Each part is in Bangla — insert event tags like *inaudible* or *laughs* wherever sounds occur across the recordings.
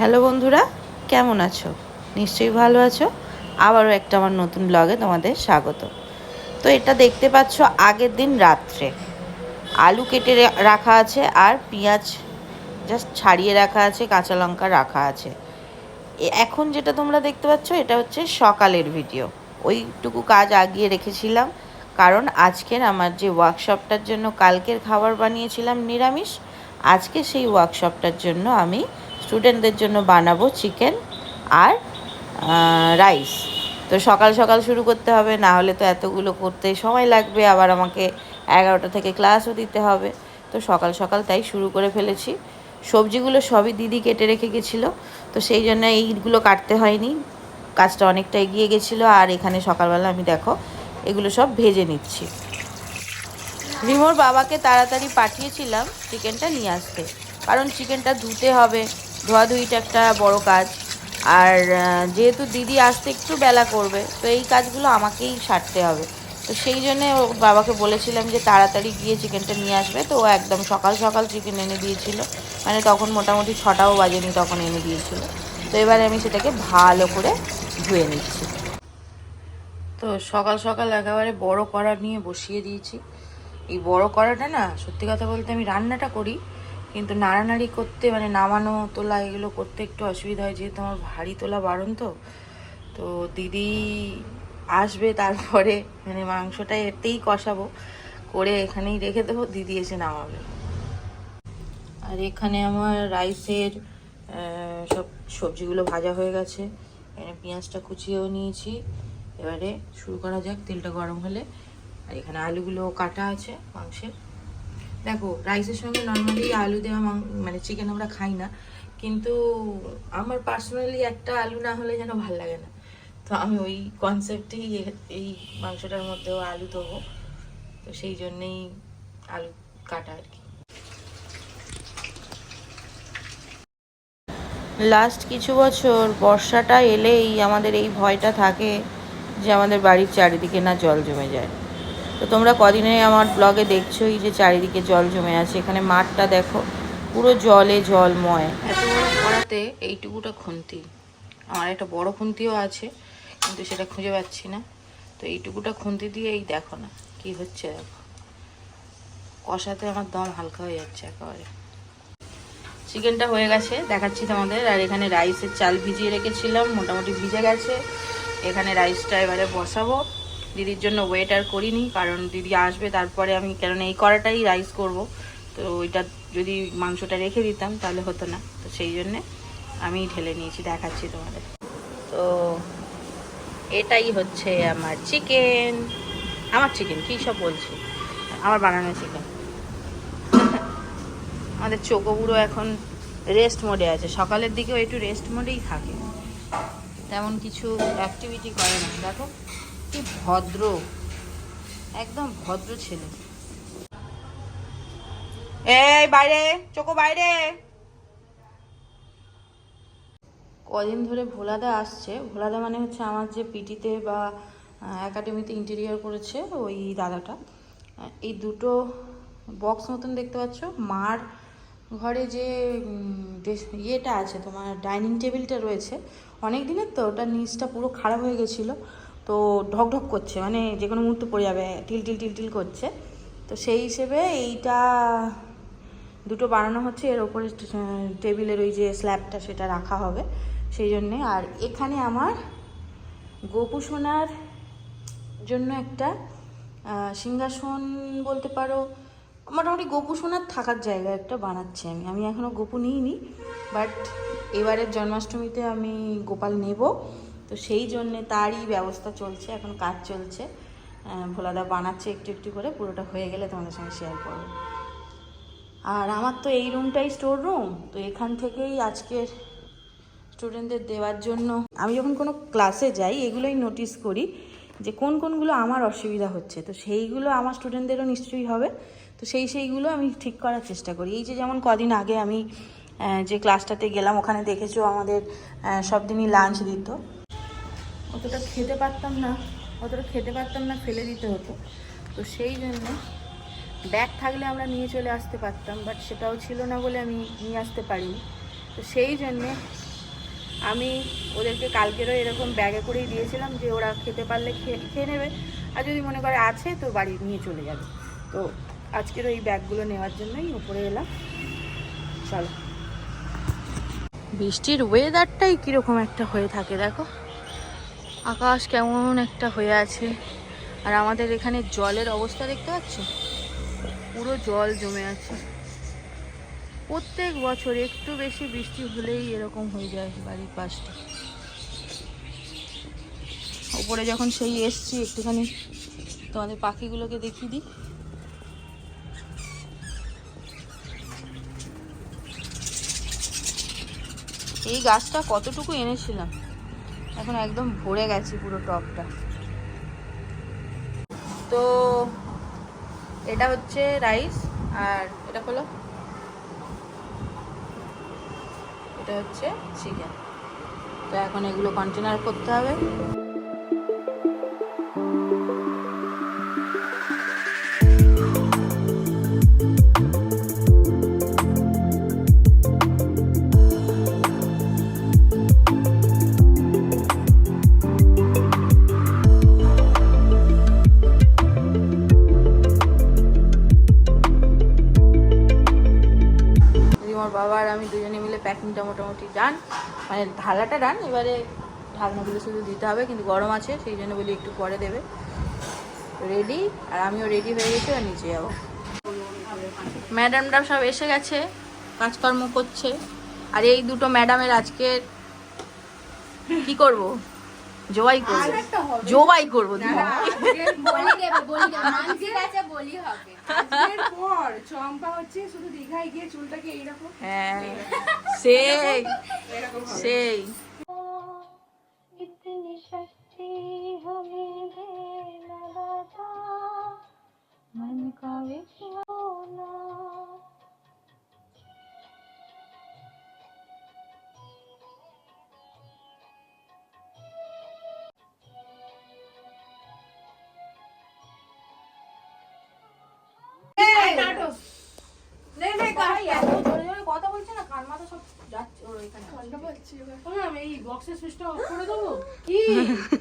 হ্যালো বন্ধুরা, কেমন আছো? নিশ্চয়ই ভালো আছো। আবারও একটা আমার নতুন ব্লগে তোমাদের স্বাগত। তো এটা দেখতে পাচ্ছ আগের দিন রাত্রে। আলু কেটে রাখা আছে আর পেঁয়াজ জাস্ট ছাড়িয়ে রাখা আছে, কাঁচা লঙ্কা রাখা আছে। এখন যেটা তোমরা দেখতে পাচ্ছ এটা হচ্ছে সকালের ভিডিও ওইটুকু কাজ আগিয়ে রেখেছিলাম। কারণ আজকের আমার যে ওয়ার্কশপটার জন্য কালকের খাবার বানিয়েছিলাম নিরামিষ, আজকে সেই ওয়ার্কশপটার জন্য আমি স্টুডেন্টদের জন্য বানাবো চিকেন আর রাইস তো সকাল সকাল শুরু করতে হবে, না হলে তো এতগুলো করতে সময় লাগবে, আবার আমাকে এগারোটা থেকে ক্লাসও দিতে হবে। তো সকাল সকাল তাই শুরু করে ফেলেছি। সবজিগুলো সবই দিদি কেটে রেখে গেছিল, তো সেই জন্য এইগুলো কাটতে হয়নি। কাজটা অনেকটা এগিয়ে গেছিল, আর এখানে সকালবেলা আমি দেখো, এগুলো সব ভেজে নিচ্ছি। রিমোর বাবাকে তাড়াতাড়ি পাঠিয়েছিলাম চিকেনটা নিয়ে আসতে, কারণ চিকেনটা ধুতে হবে। ধোয়াধুয়িটা একটা বড় কাজ। আর যেহেতু দিদি আসতে একটু বেলা করবে, তো এই কাজগুলো আমাকেই সারতে হবে। তো সেই জন্যে বাবাকে বলেছিলাম যে তাড়াতাড়ি গিয়ে চিকেনটা নিয়ে আসবে। তো ও একদম সকাল সকাল চিকেন এনে দিয়েছিল। মানে তখন মোটামুটি ছটাও বাজেনি তখন এনে দিয়েছিল। তো এবারে আমি সেটাকে ভালো করে ধুয়ে নিচ্ছি। তো সকাল সকাল একেবারে বড় কড়া নিয়ে বসিয়ে দিয়েছি। এই বড় কড়াটা না, সত্যি কথা বলতে আমি রান্নাটা করি কিন্তু নাড়ানাড়ি করতে মানে নামানো, তোলা, এগুলো করতে একটু অসুবিধা হয়, যেহেতু আমার ভারী তোলা বারণ তো। তো দিদি আসবে তারপরে মানে মাংসটা এতেই কষাবো, করে এখানেই রেখে দেবো, দিদি এসে নামাবে। আর এখানে আমার রাইসের সব সবজিগুলো ভাজা হয়ে গেছে। এখানে পেঁয়াজটা কুচিয়েও নিয়েছি। এবারে শুরু করা যাক, তেলটা গরম হলে। আর এখানে আলুগুলো কাটা আছে মাংসের। দেখো রাইসের সঙ্গে নর্মালি আলু দেওয়া মানে চিকেন আমরা খাই না, কিন্তু আমার পার্সোনালি একটা আলু না হলে যেন ভালো লাগে না। তো আমি ওই কনসেপ্টেই এই মাংসটার মধ্যেও আলু দেবো, তো সেই জন্যেই আলু কাটা আর কি। লাস্ট কিছু বছর বর্ষাটা এলেই আমাদের এই ভয়টা থাকে যে আমাদের বাড়ির চারিদিকে না জল জমে যায়। তো তোমরা কদিনে আমার ব্লগে দেখছোই যে চারিদিকে জল জমে আছে। এখানে মাঠটা দেখো, পুরো জলে জলময়। এত বড় কড়াতে এইটুকুটা খুন্তি। আমার একটা বড় খুন্তিও আছে, কিন্তু সেটা খুঁজে পাচ্ছি না। তো এইটুকুটা খুন্তি দিয়ে এই দেখো না, কি হচ্ছে দেখো। কষাতে আমার দম হালকা হয়ে যাচ্ছে একেবারে। চিকেনটা হয়ে গেছে, দেখাচ্ছি তোমাদের। আর এখানে রাইসের চাল ভিজিয়ে রেখেছিলাম, মোটামুটি ভিজে গেছে। এখানে রাইসটা এবারে বসাবো। দিদির জন্য ওয়েট আর করিনি, কারণ দিদি আসবে, তারপরে আমি কারণ এই কড়াটাই রাইস করব। তো ওইটা যদি মাংসটা রেখে দিতাম তাহলে হতো না। তো সেই জন্যে আমি ঢেলে নিয়েছি, দেখাচ্ছি তোমাদের। তো এটাই হচ্ছে আমার চিকেন আমার চিকেন কী সব বলছি? আমার বানানো চিকেন আমাদের চোখগুলো এখন রেস্ট মোডে আছে। সকালের দিকেও একটু রেস্ট মোডেই থাকে। তেমন কিছু অ্যাক্টিভিটি করে না, দেখো। কি ভদ্র। একদম ভদ্র ছেলে। এই বাইরে চোখো বাইরে। কদিন ধরে ভোলাদা আসছে। ভোলাদা মানে হচ্ছে আমার যে পিটিতে বা একাডেমিতে ইন্টেরিয়ার করেছে ওই দাদাটা। এই দুটো বক্স মতন দেখতে পাচ্ছ। মার ঘরে যে ইয়েটা আছে তোমার ডাইনিং টেবিলটা রয়েছে। অনেক দিনের তো ওটার নিচটা পুরো খারাপ হয়ে গেছিল। তো ঢক ঢক করছে মানে যে কোনো মুহূর্তে পড়ে যাবে, টিল টিল টিল টিল করছে। তো সেই হিসেবে এইটা দুটো বানানো হচ্ছে, এর ওপরে টেবিলের ওই যে স্ল্যাবটা সেটা রাখা হবে, সেই জন্যে। আর এখানে আমার গোপু সোনার জন্য একটা সিংহাসন বলতে পারো, মোটামুটি গোপু সোনার থাকার জায়গা একটা বানাচ্ছি আমি। আমি এখনও গোপু নিইনি, বাট এবারের জন্মাষ্টমীতে আমি গোপাল নেব। তো সেই জন্যে তারই ব্যবস্থা চলছে, এখন কাজ চলছে। ভোলাদা বানাচ্ছে একটু একটু করে, পুরোটা হয়ে গেলে তোমাদের সঙ্গে শেয়ার করব। আর আমার তো এই রুমটাই স্টোর রুম তো এখান থেকেই আজকের স্টুডেন্টদের দেওয়ার জন্য। আমি যখন কোনো ক্লাসে যাই, এগুলোই নোটিস করি যে কোন কোনগুলো আমার অসুবিধা হচ্ছে, তো সেইগুলো আমার স্টুডেন্টদেরও নিশ্চয়ই হবে। তো সেই সেইগুলো আমি ঠিক করার চেষ্টা করি। এই যে যেমন কদিন আগে আমি যে ক্লাসটাতে গেলাম, ওখানে দেখেছ আমাদের সব দিনই লাঞ্চ দিত। অতটা খেতে পারতাম না, অতটা খেতে পারতাম না, ফেলে দিতে হতো। তো সেই জন্য ব্যাগ থাকলে আমরা নিয়ে চলে আসতে পারতাম বাট সেটাও ছিল না বলে আমি নিয়ে আসতে পারিনি। তো সেই জন্যে আমি ওদেরকে কালকেরও এরকম ব্যাগে করেই দিয়েছিলাম যে ওরা খেতে পারলে খেয়ে খেয়ে নেবে। আর যদি মনে করে আছে তো বাড়ি নিয়ে চলে যাবে। তো আজকের ওই ব্যাগগুলো নেওয়ার জন্যই উপরে এলাম। চলো। বৃষ্টির ওয়েদারটাই কীরকম একটা হয়ে থাকে, দেখো। আকাশ কেমন একটা হয়ে আছে। আর আমাদের এখানে জলের অবস্থা দেখতে পাচ্ছ? পুরো জল জমে আছে। প্রত্যেক বছর একটু বেশি বৃষ্টি হলেই এরকম হয়ে যায় বাড়ির পাশটা। ওপরে যখন সেই এসছি, একটুখানি তোমাদের পাখিগুলোকে দেখিয়ে দিই। এই গাছটা কতটুকু এনেছিলাম? এখন একদম ভরে গেছি পুরো টপটা। তো এটা হচ্ছে রাইস, আর এটা হলো, এটা হচ্ছে চিকেন। তো এখন এগুলো কন্টেনার করতে হবে। মোটামুটি ডান। মানে ঢালাটা ডান, এবারে ঢাকনাগুলো শুধু দিতে হবে, কিন্তু গরম আছে, সেই জন্য বলি একটু পরে দেবে। রেডি আর আমিও রেডি হয়ে গেছি আর নিচে যাব। ম্যাডামরা সব এসে গেছে, কাজকর্ম করছে। আর এই দুটো ম্যাডামের আজকে কি করব? জবাই করব। জবাই করব বলি দেবে বক্সের সুইচটা অফ করে দেবো? কি?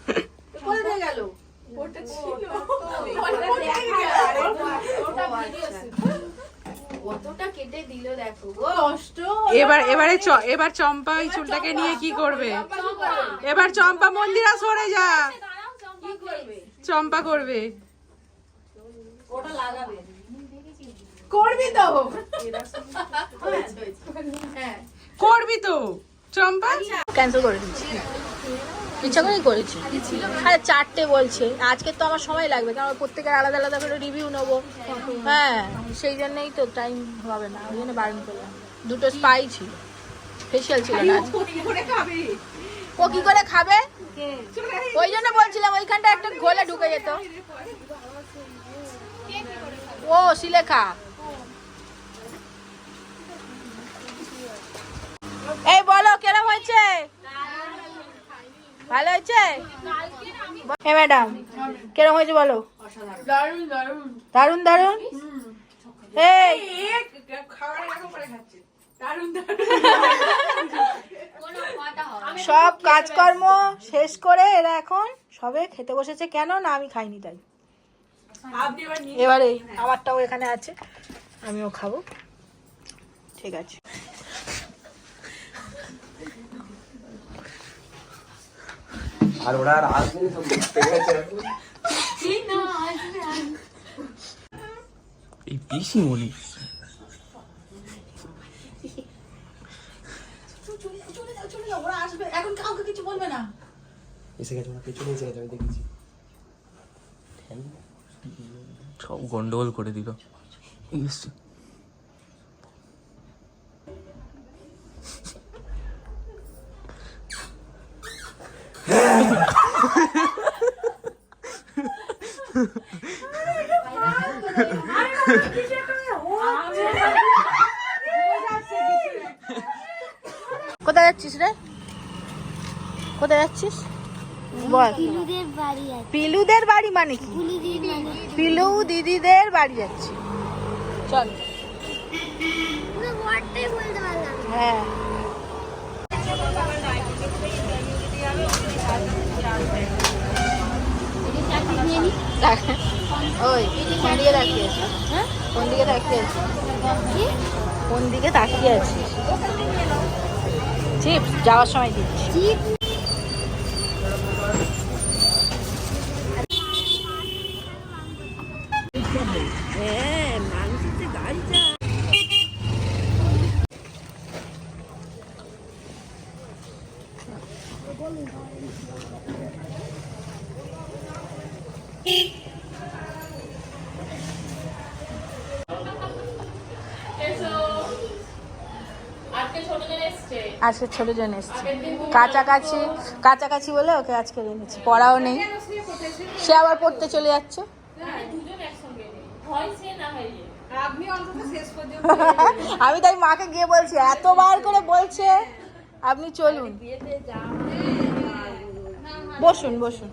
*laughs* কোথায় গেল? ওটা ছিল। কতটা কেটে দিল দেখো গো। কষ্ট এবার এবারে এবার চম্পা ওই চুলটাকে নিয়ে কি করবে? এবার চম্পা মন্দিরা সরে যা। চম্পা করবে। করবি তো? হ্যাঁ। করবি তো? ক্যান্সেল করে দিচ্ছি ইচ্ছা করেই করেছি। আরে চারটে বলছে। আজকে তো আমার সময় লাগবে প্রত্যেকের আলাদা আলাদা করে রিভিউ নেব। হ্যাঁ সেই তো টাইম হবে না, ওই জন্য বারণ করলাম। দুটো স্পাই ছিল। ছিল না ও করে খাবে? ওই জন্য বলছিলাম ওইখানটা একটা ঘোলে ঢুকে যেত। ও, শিলেখা। এই বলো কেরম হয়েছে? ভালো হয়েছে? হে ম্যাডাম কেরম হয়েছে বলো? দারুণ দারুণ এই। সব কাজকর্ম শেষ করে এরা এখন সবে খেতে বসেছে। কেন? না আমি খাইনি তাই। এবারে আমারটাও এখানে আছে। আমিও খাব। ঠিক আছে। আর ওরা আর আসবে না, সব ঠিক আছে? এই এসে গেছে ওরা পেছনে এসে গেছে আমি দেখেছি। সব গন্ডগোল করে দিল। এসছে। কোথায় যাচ্ছিস রে? কোথায় যাচ্ছিস? বল। পিলুদের বাড়ি বাড়ি মানে কি? মানে পিলু দিদিদের বাড়ি যাচ্ছি। চল। হ্যাঁ। ওই কোন দিকে তাকিয়ে আছিস কোন দিকে তাকিয়ে আছিস কোন দিকে তাকিয়ে আছিস? চিপস যাওয়ার সময় দিচ্ছি। চিপস? আজকে ছোট জন এসছে। কাছাকাছি কাছাকাছি বলে ওকে আজকে এনেছি পড়াও নেই। সে আবার পড়তে চলে যাচ্ছে। *laughs* আমি তাই মাকে গিয়ে বলছি এতবার করে বলছে। আপনি চলুন। বসুন বসুন।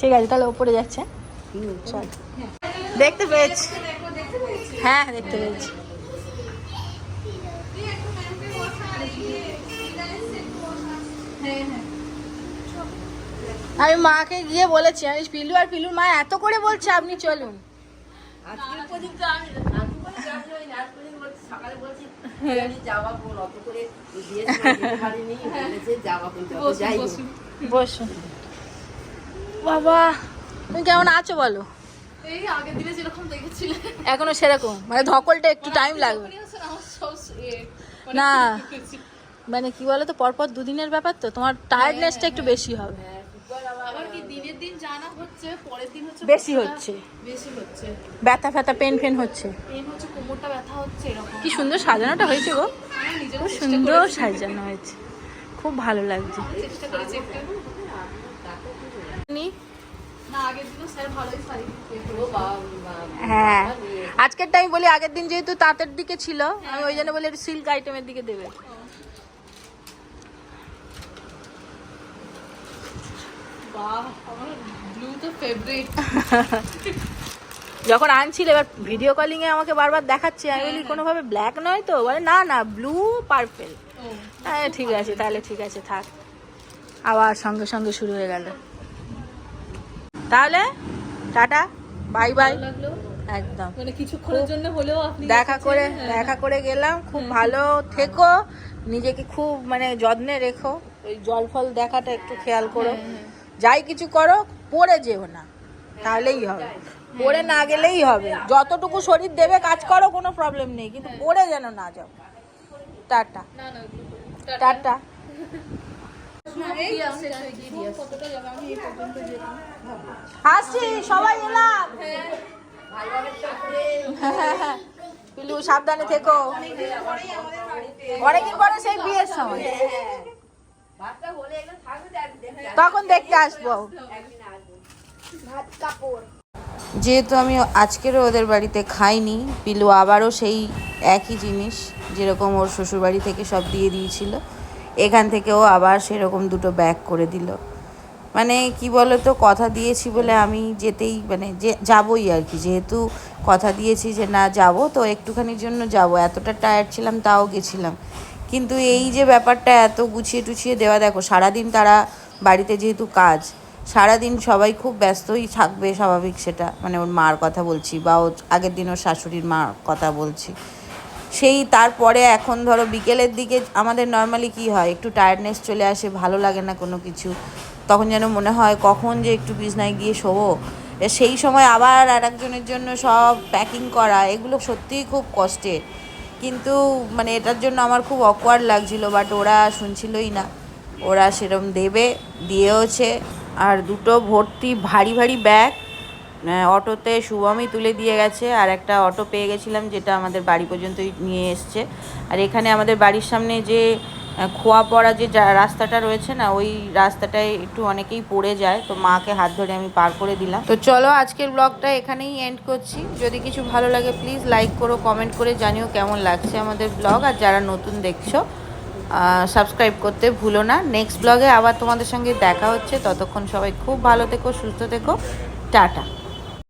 ঠিক আছে তাহলে ওপরে যাচ্ছে। চল। দেখতে পেয়েছি। হ্যাঁ দেখতে পেয়েছি। আমি মাকে গিয়ে বলেছি আমি পিলু আর পিলুর মা এত করে বলছে আপনি চলুন। *laughs* বসুন। বাবা তুমি কেমন আছো বলো? এই আগের দিনে যেরকম দেখেছিলে। এখনও সেরকম। মানে ধকলটা একটু টাইম লাগবে। ইয়ে, না। মানে কি বলো তো পরপর দুদিনের ব্যাপার তো তোমার টায়ার্ডনেসটা একটু বেশি হবে। দিন জানা হচ্ছে পরের দিন হচ্ছে বেশি হচ্ছে। ব্যথা ফ্যাথা পেন ফেন হচ্ছে। কি সুন্দর সাজানোটা হয়েছে গো। খুব সুন্দর সাজানো হয়েছে। খুব ভালো লাগছে। চেষ্টা হ্যাঁ। আজকের টাইম বলি আগের দিন যেহেতু তাঁতের দিকে ছিল আমি ওই জন্য বলি সিল্ক আইটেমের দিকে দেবে। যখন আনছিল এবার ভিডিও কলিং এ আমাকে বারবার দেখাচ্ছে আমি বলি কোনোভাবে ব্ল্যাক নয় তো? বলে না না ব্লু পার্পেল হ্যাঁ ঠিক আছে তাহলে ঠিক আছে থাক। আবার সঙ্গে সঙ্গে শুরু হয়ে গেল। তাহলে টাটা বাই বাই একদম। মানে কিছুক্ষণের জন্য হলেও আপনি দেখা করে দেখা করে গেলাম। খুব ভালো থেকো। নিজেকে খুব মানে যত্নে রেখো। ওই জল ফল দেখাটা একটু খেয়াল করো। যাই কিছু করো পড়ে যেও না। তাহলেই হবে। পড়ে না গেলেই হবে। যতটুকু শরীর দেবে কাজ করো কোনো প্রবলেম নেই। কিন্তু পড়ে যেন না যাও। টাটা। টাটা। আসছি। সবাই এলাম। পিলু সাবধানে থেকো। অনেকদিন পরে সেই বিয়ের সময়। তখন দেখতে আসব। যেহেতু আমি আজকেরও ওদের বাড়িতে খাইনি পিলু আবারও সেই একই জিনিস যেরকম ওর শ্বশুরবাড়ি থেকে সব দিয়ে দিয়েছিল। এখান থেকেও আবার সেরকম দুটো ব্যাগ করে দিল। মানে কি বলো তো কথা দিয়েছি বলে আমি যেতেই মানে যে, যাবই আর কি। যেহেতু কথা দিয়েছি যে না যাব, তো একটুখানির জন্য যাব। এতটা টায়ার্ড ছিলাম, তাও গেছিলাম। কিন্তু এই যে ব্যাপারটা এত গুছিয়ে টুছিয়ে দেওয়া, দেখো, সারাদিন তারা বাড়িতে যেহেতু কাজ, সারাদিন সবাই খুব ব্যস্তই থাকবে, স্বাভাবিক সেটা। মানে ওর মার কথা বলছি, বা ওর আগের দিন ওর শাশুড়ির মার কথা বলছি। সেই তারপরে এখন ধরো বিকেলের দিকে আমাদের নর্মালি কি হয়? একটু টায়ার্ডনেস চলে আসে, ভালো লাগে না কোনো কিছু। তখন যেন মনে হয় কখন যে একটু বিছনায় গিয়ে শোবো। সেই সময় আবার আর একজনের জন্য সব প্যাকিং করা, এগুলো সত্যিই খুব কষ্টের। কিন্তু মানে এটার জন্য আমার খুব অকওয়ার্ড লাগছিল বাট ওরা শুনছিলই না। ওরা সেরম দেবে, দিয়েওছে। আর দুটো ভর্তি ভারী ভারী ব্যাগ অটোতে শুভমই তুলে দিয়ে গেছে আর একটা অটো পেয়ে গেছিলাম যেটা আমাদের বাড়ি পর্যন্তই নিয়ে এসছে। আর এখানে আমাদের বাড়ির সামনে যে খোয়া পড়া যা- রাস্তাটা রয়েছে না, ওই রাস্তাটায় একটু অনেকেই পড়ে যায়। তো মাকে হাত ধরে আমি পার করে দিলাম। তো চলো আজকের ব্লগটা এখানেই এন্ড করছি। যদি কিছু ভালো লাগে প্লিজ লাইক করো কমেন্ট করে জানিও কেমন লাগছে আমাদের ব্লগ। আর যারা নতুন দেখছ সাবস্ক্রাইব করতে ভুলো না। নেক্সট ব্লগে আবার তোমাদের সঙ্গে দেখা হচ্ছে। ততক্ষণ সবাই খুব ভালো থেকো, সুস্থ থেকো। টাটা।